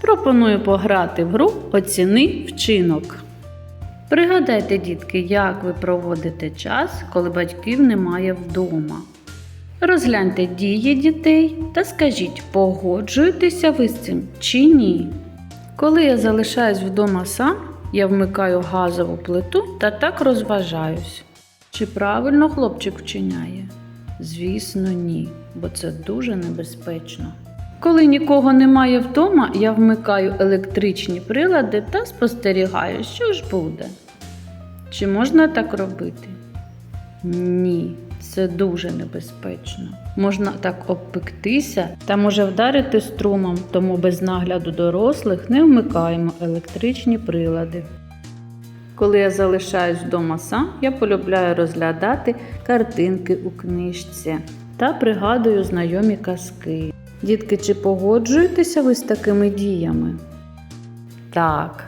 Пропоную пограти в гру Оціни вчинок. Пригадайте, дітки, як ви проводите час, коли батьків немає вдома. Розгляньте дії дітей та скажіть, погоджуєтеся ви з цим чи ні. Коли я залишаюсь вдома сам, я вмикаю газову плиту та так розважаюсь. Чи правильно хлопчик вчиняє? Звісно, ні, бо це дуже небезпечно. Коли нікого немає вдома, я вмикаю електричні прилади та спостерігаю, що ж буде. Чи можна так робити? Ні, це дуже небезпечно. Можна так обпектися та може вдарити струмом, тому без нагляду дорослих не вмикаємо електричні прилади. Коли я залишаюсь вдома сам, я полюбляю розглядати картинки у книжці та пригадую знайомі казки. Дітки, чи погоджуєтеся ви з такими діями? Так.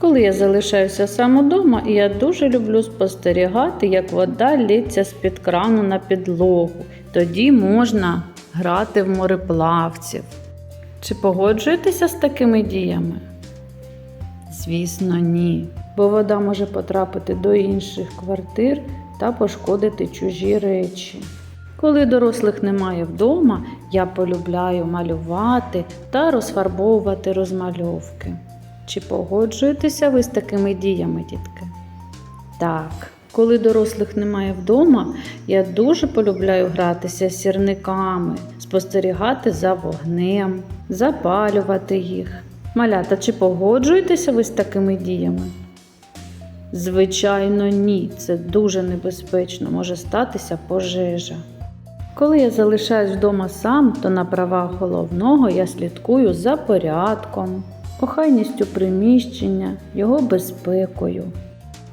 Коли я залишаюся сам удома, я дуже люблю спостерігати, як вода лється з-під крану на підлогу. Тоді можна грати в мореплавців. Чи погоджуєтеся з такими діями? Звісно, ні. Бо вода може потрапити до інших квартир та пошкодити чужі речі. Коли дорослих немає вдома, я полюбляю малювати та розфарбовувати розмальовки. Чи погоджуєтеся ви з такими діями, дітки? Так. Коли дорослих немає вдома, я дуже полюбляю гратися з сірниками, спостерігати за вогнем, запалювати їх. Малята, чи погоджуєтеся ви з такими діями? Звичайно, ні. Це дуже небезпечно, може статися пожежа. Коли я залишаюсь вдома сам, то на правах головного я слідкую за порядком, охайністю приміщення, його безпекою.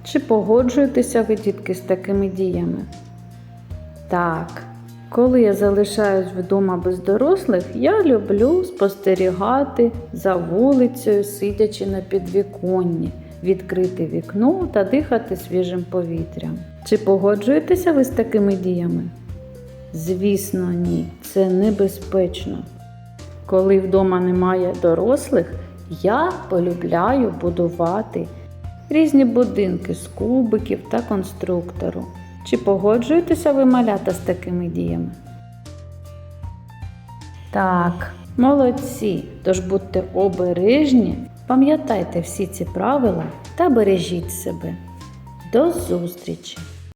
Чи погоджуєтеся ви, дітки, з такими діями? Так. Коли я залишаюсь вдома без дорослих, я люблю спостерігати за вулицею, сидячи на підвіконні, відкрити вікно та дихати свіжим повітрям. Чи погоджуєтеся ви з такими діями? Звісно, ні, це небезпечно. Коли вдома немає дорослих, я полюбляю будувати різні будинки з кубиків та конструктору. Чи погоджуєтеся ви малята з такими діями? Так, молодці. Тож будьте обережні, пам'ятайте всі ці правила та бережіть себе. До зустрічі!